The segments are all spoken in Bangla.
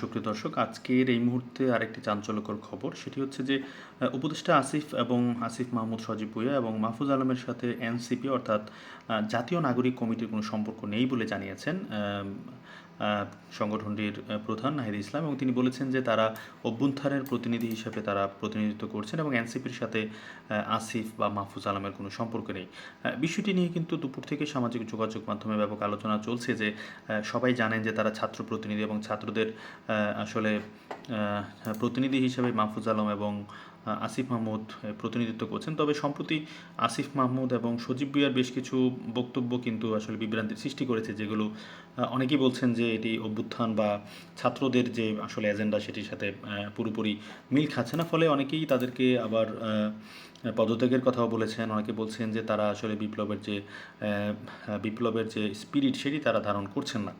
সুপ্রিয় দর্শক, আজকের এই মুহূর্তে আরেকটি চাঞ্চল্যকর খবর। সেটি হচ্ছে যে উপদেষ্টা আসিফ এবং আসিফ মাহমুদ সজীব ভুইয়া এবং মাহফুজ আলমের সাথে এনসিপি অর্থাৎ জাতীয় নাগরিক কমিটির কোনো সম্পর্ক নেই বলে জানিয়েছেন সংগঠনটির প্রধান নাহিদ ইসলাম এবং তিনি বলেছেন যে তারা অভ্যুত্থানের প্রতিনিধি হিসেবে তারা প্রতিনিধিত্ব করছেন এবং এনসিপির সাথে আসিফ বা মাহফুজ আলমের কোনো সম্পর্ক নেই। বিষয়টি নিয়ে কিন্তু দুপুর থেকে সামাজিক যোগাযোগ মাধ্যমে ব্যাপক আলোচনা চলছে যে সবাই জানেন যে তারা ছাত্র প্রতিনিধি এবং ছাত্রদের আসলে প্রতিনিধি হিসেবে মাহফুজ আলম এবং আসিফ মাহমুদ প্রতিনিধিত্ব করছেন। তবে সম্প্রতি আসিফ মাহমুদ এবং সজীব ভুইয়ার বেশ কিছু বক্তব্য কিন্তু আসলে বিভ্রান্তির সৃষ্টি করেছে, যেগুলো অনেকেই বলছেন যে এটি অভ্যুত্থান বা ছাত্রদের যে আসলে এজেন্ডা সেটির সাথে পুরোপুরি মিল খাচ্ছে না। ফলে অনেকেই তাদেরকে আবার পদত্যাগের কথাও বলেছেন। অনেকে বলছেন যে তারা আসলে বিপ্লবের যে বিপ্লবের যে স্পিরিট সেটি তারা ধারণ করছেন না।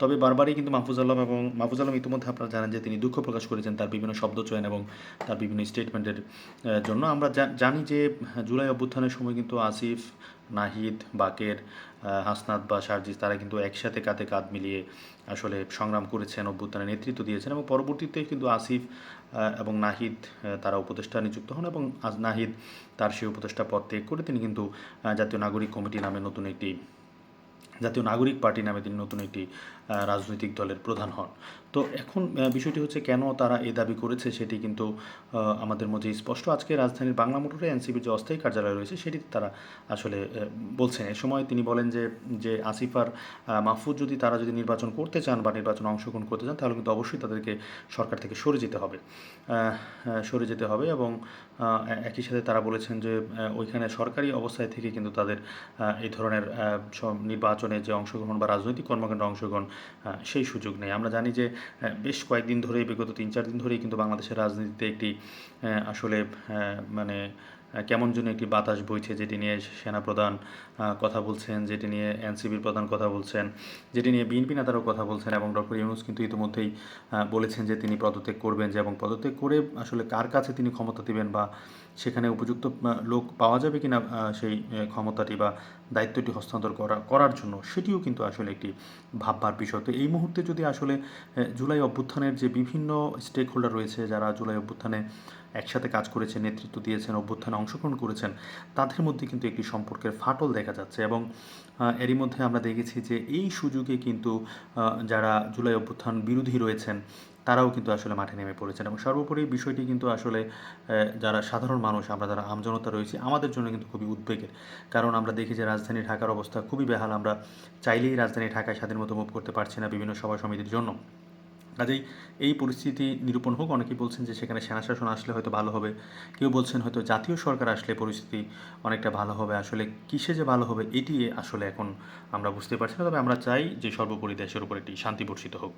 তবে বারবারই কিন্তু মাহফুজ আলম এবং, মাহফুজ আলম ইতিমধ্যে আপনারা জানেন যে তিনি দুঃখ প্রকাশ করেছেন। তার বিভিন্ন শব্দ চয়ন এবং তার বিভিন্ন স্টেটমেন্টের আহ, জন্য। আমরা জানি যে জুলাই অভ্যুত্থানের সময় কিন্তু আসিফ নাহিদ বাকের হাসনাত বা সার্জিস তারা কিন্তু একসাথে কাঁধে কাঁধ মিলিয়ে আসলে সংগ্রাম করেছেন অভ্যুত্থানের নেতৃত্ব দিয়েছেন এবং পরবর্তীতে কিন্তু আসিফ এবং নাহিদ তারা উপদেষ্টা নিযুক্ত হন এবং আজ নাহিদ তার সেই উপদেষ্টা পদ ত্যাগ করে তিনি কিন্তু জাতীয় নাগরিক কমিটি নামে নতুন একটি জাতীয় নাগরিক পার্টি নামে তিনি নতুন একটি রাজনৈতিক দলের প্রধান হন। তো এখন বিষয়টি হচ্ছে কেন তারা এই দাবি করেছে সেটি কিন্তু আমাদের মধ্যে স্পষ্ট। আজকে রাজধানীর বাংলা মোটরে এনসিপির যে অস্থায়ী কার্যালয় রয়েছে সেটি তারা আসলে বলছেন। এ সময় তিনি বলেন যে যে আসিফ আর মাহফুজ যদি তারা যদি নির্বাচন করতে চান বা নির্বাচনে অংশগ্রহণ করতে চান, তাহলে কিন্তু অবশ্যই তাদেরকে সরকার থেকে সরে যেতে হবে। সরে যেতে হবে এবং একই সাথে তারা বলেছেন যে ওইখানে সরকারি অবস্থায় থেকে কিন্তু তাদের এই ধরনের নির্বাচনে যে অংশগ্রহণ বা রাজনৈতিক কর্মকাণ্ডে অংশগ্রহণ সেই সুযোগ নেই। আমরা জানি যে বেশ কয়েকদিন ধরে বিগত তিন চার দিন ধরেই কিন্তু বাংলাদেশের রাজনীতিতে একটি আহ, আসলে আহ, মানে কেমন যেন একটি বাতাস বইছে যেটি নিয়ে সেনাপ্রধান কথা বলছেন, যেটি নিয়ে এনসিবির প্রধান কথা বলছেন, যেটি নিয়ে বিএনপি নেতারাও কথা বলছেন এবং ডক্টর ইউনুস কিন্তু ইতিমধ্যেই বলেছেন যে তিনি পদত্যাগ করবেন যে এবং পদত্যাগ করে আসলে কার কাছে তিনি ক্ষমতা দিবেন বা সেখানে উপযুক্ত লোক পাওয়া যাবে কিনা সেই ক্ষমতাটি বা দায়িত্বটি হস্তান্তর করা, করার জন্য, সেটিও কিন্তু আসলে একটি ভাববার বিষয়। তো এই মুহূর্তে যদি আসলে জুলাই অভ্যুত্থানের যে বিভিন্ন স্টেক হোল্ডার রয়েছে যারা জুলাই অভ্যুত্থানে একসাথে কাজ করেছেন, নেতৃত্ব দিয়েছেন, অভ্যুত্থানে অংশগ্রহণ করেছেন, তাদের মধ্যে কিন্তু একটি সম্পর্কের ফাটল দেখা যাচ্ছে এবং এরই মধ্যে আমরা দেখেছি যে এই সুযোগে কিন্তু যারা জুলাই অভ্যুত্থান বিরোধী রয়েছেন, তারাও কিন্তু আসলে মাঠে নেমে পড়েছেন এবং সর্বোপরি বিষয়টি কিন্তু আসলে যারা সাধারণ মানুষ, আমরা যারা আমজনতা রয়েছি, আমাদের জন্য কিন্তু খুবই উদ্বেগের। কারণ আমরা দেখি যে রাজধানী ঢাকার অবস্থা খুবই বেহাল, আমরা চাইলেই রাজধানী ঢাকায় স্বাধীন মতো মুভ করতে পারছি না বিভিন্ন সভা সমিতির জন্য। কাজেই এই পরিস্থিতি নিরূপণ হোক। অনেকেই বলছেন যে সেখানে সেনা শাসন আসলে হয়তো ভালো হবে। কেউ বলছেন হয়তো জাতীয় সরকার আসলে পরিস্থিতি অনেকটা ভালো হবে। আসলে কিসে যে ভালো হবে এটি আসলে এখন আমরা বুঝতে পারছি না। তবে আমরা চাই যে সর্বোপরি দেশের উপর একটি শান্তি বর্ষিত হোক।